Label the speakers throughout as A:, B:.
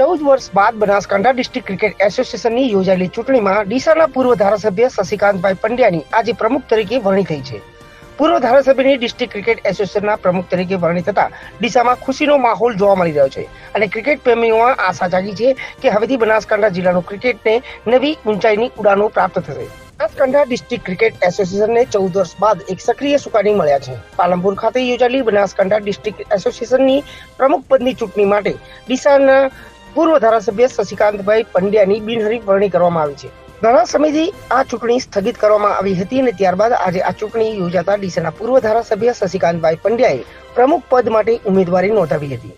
A: ચૌદ વર્ષ બાદ બનાસકાંઠા ડિસ્ટ્રિક્ટ ક્રિકેટ એસોસિએશનની યોજાયેલી ચૂંટણીમાં ડીસાના પૂર્વ ધારાસભ્ય શશિકાંતભાઈ પંડ્યાની આજે પ્રમુખ તરીકે વરણી થઈ છે. પૂર્વ ધારાસભ્યની ડિસ્ટ્રિક્ટ ક્રિકેટ એસોસિએશનના પ્રમુખ તરીકે વરણી થતા ડીસામાં ખુશીનો માહોલ જોવા મળી રહ્યો છે અને ક્રિકેટ પ્રેમીઓમાં આશા જાગી છે કે હવેથી બનાસકાંઠા જિલ્લાનું ક્રિકેટને નવી ઊંચાઈની ઉડાનો પ્રાપ્ત થશે. બનાસકાંઠા ડિસ્ટ્રિક્ટ ક્રિકેટ એસોસિએશનને ચૌદ વર્ષ બાદ એક સક્રિય સુકાની મળ્યા છે. પાલનપુર ખાતે યોજાયેલી બનાસકાંઠા ડિસ્ટ્રિક્ટ એસોસિએશનની પ્રમુખ પદની ચૂંટણી માટે ડીસાના પૂર્વ ધારાસભ્ય શશિકાંતભાઈ પંડ્યાની બિનહરીફ વરણી કરવામાં આવી છે. ઘણા સમયથી આ ચૂંટણી સ્થગિત કરવામાં આવી હતી અને ત્યારબાદ આજે આ ચૂંટણી યોજાતા ડીસાના પૂર્વ ધારાસભ્ય શશિકાંતભાઈ પંડ્યાએ પ્રમુખ પદ માટે ઉમેદવારી નોંધાવી હતી.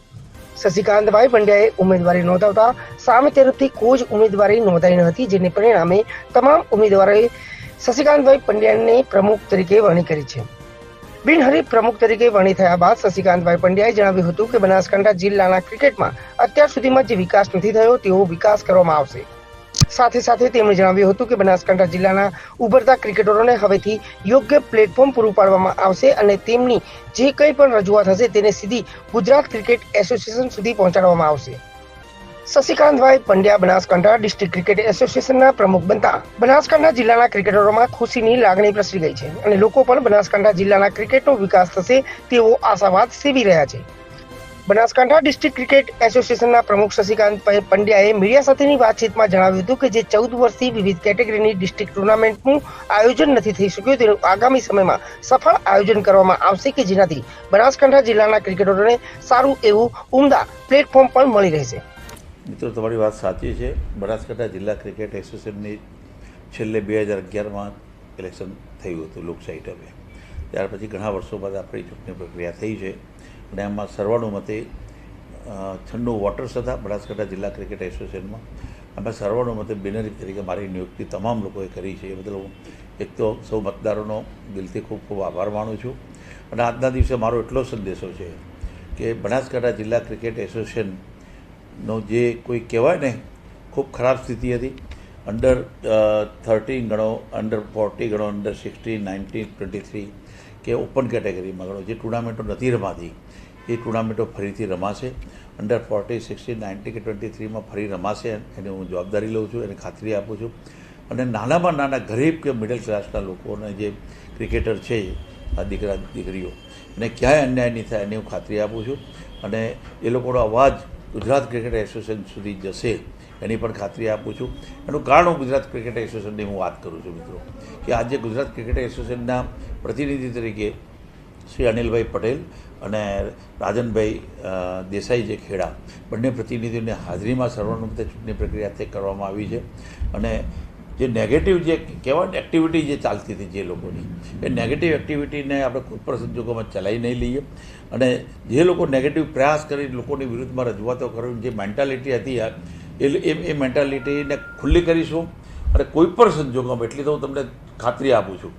A: શશિકાંતભાઈ પંડ્યાએ ઉમેદવારી નોંધાવતા સામે તરફથી કોઈ જ ઉમેદવારી નોંધાઈ ન હતી, જેને પરિણામે તમામ ઉમેદવારોએ શશિકાંતભાઈ પંડ્યાને પ્રમુખ તરીકે વરણી કરી છે. બિનહરીફ પ્રમુખ તરીકે વરણી થયા બાદ શશિકાંતભાઈ પંડ્યાએ જણાવ્યું હતું કે બનાસકાંઠા જિલ્લાના ક્રિકેટમાં અત્યાર સુધીમાં જે વિકાસ નથી થયો, તેવો વિકાસ કરવામાં આવશે. સાથે સાથે તેમણે જણાવ્યું હતું કે બનાસકાંઠા જિલ્લાના ઉભરતા ક્રિકેટરોને હવેથી યોગ્ય પ્લેટફોર્મ પૂરું પાડવામાં આવશે અને તેમની જે કંઈ પણ રજૂઆત હશે તેને સીધી ગુજરાત ક્રિકેટ એસોસિએશન સુધી પહોંચાડવામાં આવશે. શશિકાંતભાઈ પંડ્યા બનાસકાંઠા ડિસ્ટ્રિક્ટ ક્રિકેટ એસોસિએશનના પ્રમુખ બનતા. બનાસકાંઠા જિલ્લાના ક્રિકેટરોમાં ખુશીની લાગણી પ્રસરી ગઈ છે અને લોકો પણ બનાસકાંઠા જિલ્લાના ક્રિકેટનો વિકાસ થશે તેવો આશાવાદ સેવી રહ્યા છે. બનાસકાંઠા ડિસ્ટ્રિક્ટ ક્રિકેટ એસોસિએશનના પ્રમુખ શશિકાંતભાઈ પંડ્યાએ મીડિયા સાથેની વાતચીતમાં જણાવ્યું હતું કે જે ચૌદ વર્ષથી વિવિધ કેટેગરીની ડિસ્ટ્રિક્ટ ટુર્નામેન્ટનું આયોજન નથી થઈ શક્યું, તેનું આગામી સમયમાં સફળ આયોજન કરવામાં આવશે કે જેનાથી બનાસકાંઠા જિલ્લાના ક્રિકેટરોને સારું એવું ઉમદા પ્લેટફોર્મ પણ મળી રહેશે.
B: મિત્રો, તમારી વાત સાચી છે. બનાસકાંઠા જિલ્લા ક્રિકેટ એસોસિએશનની છેલ્લે બે હજાર અગિયારમાં ઇલેક્શન થયું હતું લોકશાહી ઢબે. ત્યાર પછી ઘણા વર્ષો બાદ આપણી ચૂંટણી પ્રક્રિયા થઈ છે અને એમાં સર્વાનુમતે છન્નું વોટર્સ હતા બનાસકાંઠા જિલ્લા ક્રિકેટ એસોસિએશનમાં. એમાં સર્વાનુમતે બિનરી તરીકે મારી નિયુક્તિ તમામ લોકોએ કરી છે. એ બદલ હું એક તો સૌ મતદારોનો દિલથી ખૂબ ખૂબ આભાર માનું છું. અને આજના દિવસે મારો એટલો સંદેશો છે કે બનાસકાંઠા જિલ્લા ક્રિકેટ એસોસિએશન નો જે કોઈ કહેવાય ને, ખૂબ ખરાબ સ્થિતિ હતી. અંડર થર્ટીન ગણો અંડર ફોર્ટી ગણો under sixteen nineteen twenty three કે ઓપન કેટેગરીમાં ગણો. જે ટુર્નામેન્ટો નથી રમાતી, એ ટુર્નામેન્ટો ફરીથી રમાશે. અંડર ફોર્ટી સિક્સટીન નાઇન્ટી કે ટ્વેન્ટી થ્રીમાં ફરી રમાશે, એની હું જવાબદારી લઉં છું, એને ખાતરી આપું છું. અને નાનામાં નાના ગરીબ કે મિડલ ક્લાસના લોકોને જે ક્રિકેટર છે, આ દીકરા, દીકરીઓ, એને ક્યાંય અન્યાય નહીં થાય, એની હું ખાતરી આપું છું. અને એ લોકોનો અવાજ ગુજરાત ક્રિકેટ એસોસિએશન સુધી જશે, એની પણ ખાતરી આપું છું. એનું કારણ હું ગુજરાત ક્રિકેટ એસોસિએશનની હું વાત કરું છું, મિત્રો. કે આજે ગુજરાત ક્રિકેટ એસોસિએશનના પ્રતિનિધિ તરીકે શ્રી અનિલભાઈ પટેલ અને રાજનભાઈ દેસાઈ જે ખેડા બંને પ્રતિનિધિઓની હાજરીમાં સર્વાનુમતે ચૂંટણી પ્રક્રિયા તે કરવામાં આવી છે. અને જે નેગેટિવ જે કહેવાય એક્ટિવિટી જે ચાલતી હતી જે લોકોની, એ નેગેટિવ એક્ટિવિટીને આપણે કોઈ પણ સંજોગોમાં ચલાવી નહીં લઈએ. અને જે લોકો નેગેટિવ પ્રયાસ કરી લોકોની વિરુદ્ધમાં રજૂઆતો કરવાની જે મેન્ટાલિટી હતી એ એ મેન્ટાલિટીને ખુલ્લી કરીશું. અને કોઈ પણ સંજોગોમાં, એટલી તો હું તમને ખાતરી આપું છું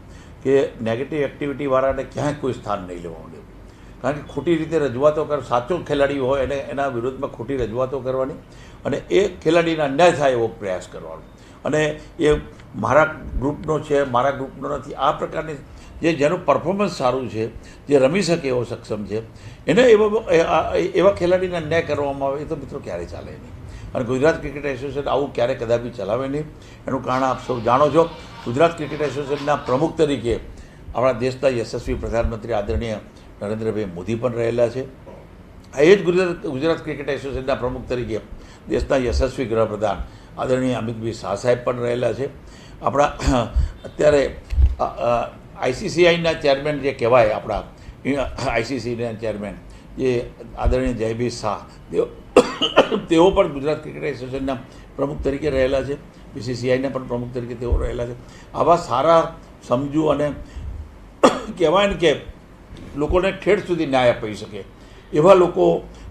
B: કે નેગેટિવ એક્ટિવિટીવાળાને ક્યાંય કોઈ સ્થાન નહીં લેવાનું કારણ કે ખોટી રીતે રજૂઆતો કર, સાચો ખેલાડી હોય એને, એના વિરુદ્ધમાં ખોટી રજૂઆતો કરવાની અને એ ખેલાડીને અન્યાય થાય એવો પ્રયાસ કરવાનો. અને એ મારા ગ્રુપનો છે, મારા ગ્રુપનો નથી. આ પ્રકારની જે જેનું પરફોર્મન્સ સારું છે, જે રમી શકે એવો સક્ષમ છે, એને એવો એવા ખેલાડીને અન્યાય કરવામાં આવે, એ તો મિત્રો ક્યારેય ચાલે નહીં. અને ગુજરાત ક્રિકેટ એસોસિએશન આવું ક્યારે કદાપી ચલાવે નહીં. એનું કારણ આપ સૌ જાણો છો, ગુજરાત ક્રિકેટ એસોસિએશનના પ્રમુખ તરીકે આપણા દેશના યશસ્વી પ્રધાનમંત્રી આદરણીય નરેન્દ્રભાઈ મોદી પણ રહેલા છે. એ જ ગુજરાત ગુજરાત ક્રિકેટ એસોસિએશનના પ્રમુખ તરીકે દેશના યશસ્વી ગૃહપ્રધાન આદરણીય અમિતભાઈ શાહ સાહેબ પણ રહેલા છે. આપણા, અત્યારે આઈસીસીઆઈના ચેરમેન જે કહેવાય આપણા, આઈસીસીના ચેરમેન, જે આદરણીય જયભી શાહ, તેઓ તેઓ પણ ગુજરાત ક્રિકેટ એસોસિએશનના પ્રમુખ તરીકે રહેલા છે. બીસીસીઆઈના પણ પ્રમુખ તરીકે તેઓ રહેલા છે. આવા સારા સમજુ અને કહેવાય ને કે લોકોને ઠેઠ સુધી ન્યાય અપાઈ શકે. એવા લોકો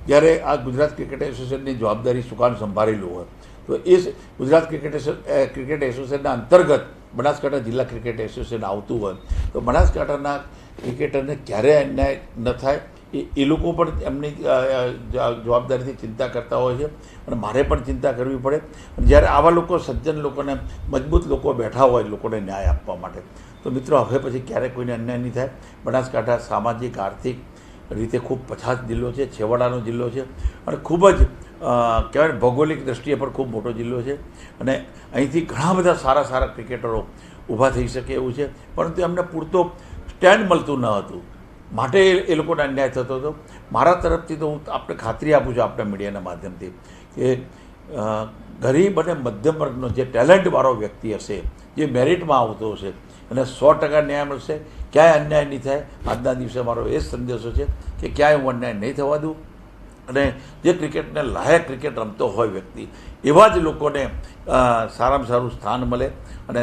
B: જ્યારે આ ગુજરાત ક્રિકેટ એસોસિએશનની જવાબદારી સુકાન સંભાળેલું હોય તો એ ગુજરાત ક્રિકેટ ક્રિકેટ એસોસિએશનના અંતર્ગત બનાસકાંઠા જિલ્લા ક્રિકેટ એસોસિએશન આવતું હોય, તો બનાસકાંઠાના ક્રિકેટરને ક્યારે અન્યાય ન થાય. એ એ લોકો પણ એમની જવાબદારીથી ચિંતા કરતા હોય છે અને મારે પણ ચિંતા કરવી પડે. અને જ્યારે આવા લોકો, સજ્જન લોકોને, મજબૂત લોકો બેઠા હોય લોકોને ન્યાય આપવા માટે, તો મિત્રો હવે પછી ક્યારે કોઈને અન્યાય નહીં થાય. બનાસકાંઠા સામાજિક, આર્થિક રીતે ખૂબ પછાત જિલ્લો છે, છેવાડાનો જિલ્લો છે અને ખૂબ જ કહેવાય ભૌગોલિક દ્રષ્ટિએ પણ ખૂબ મોટો જિલ્લો છે. અને અહીંથી ઘણા બધા સારા સારા ક્રિકેટરો ઊભા થઈ શકે એવું છે. પરંતુ એમને પૂરતો સ્ટેન્ડ મળતું ન હતું. માટે એ- લોકોને અન્યાય થતો હતો. મારા તરફથી તો હું આપને ખાતરી આપું છું આપણા મીડિયાના માધ્યમથી કે ગરીબ અને મધ્યમ વર્ગનો જે ટેલેન્ટવાળો વ્યક્તિ હશે, જે મેરિટમાં આવતો હશે અને સો ટકા ન્યાય મળશે. ક્યાંય અન્યાય નહીં થાય. આજના દિવસે મારો એ સંદેશો છે કે ક્યાંય હું અન્યાય નહીં થવા દઉં. અને જે ક્રિકેટને લાયક ક્રિકેટ રમતો હોય વ્યક્તિ, એવા જ લોકોને સારામાં સારું સ્થાન મળે અને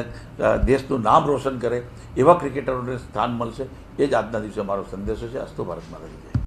B: દેશનું નામ રોશન કરે, એવા ક્રિકેટરોને સ્થાન મળશે એ જ આજના દિવસે મારો સંદેશો છે અસ્તો ભારત જય.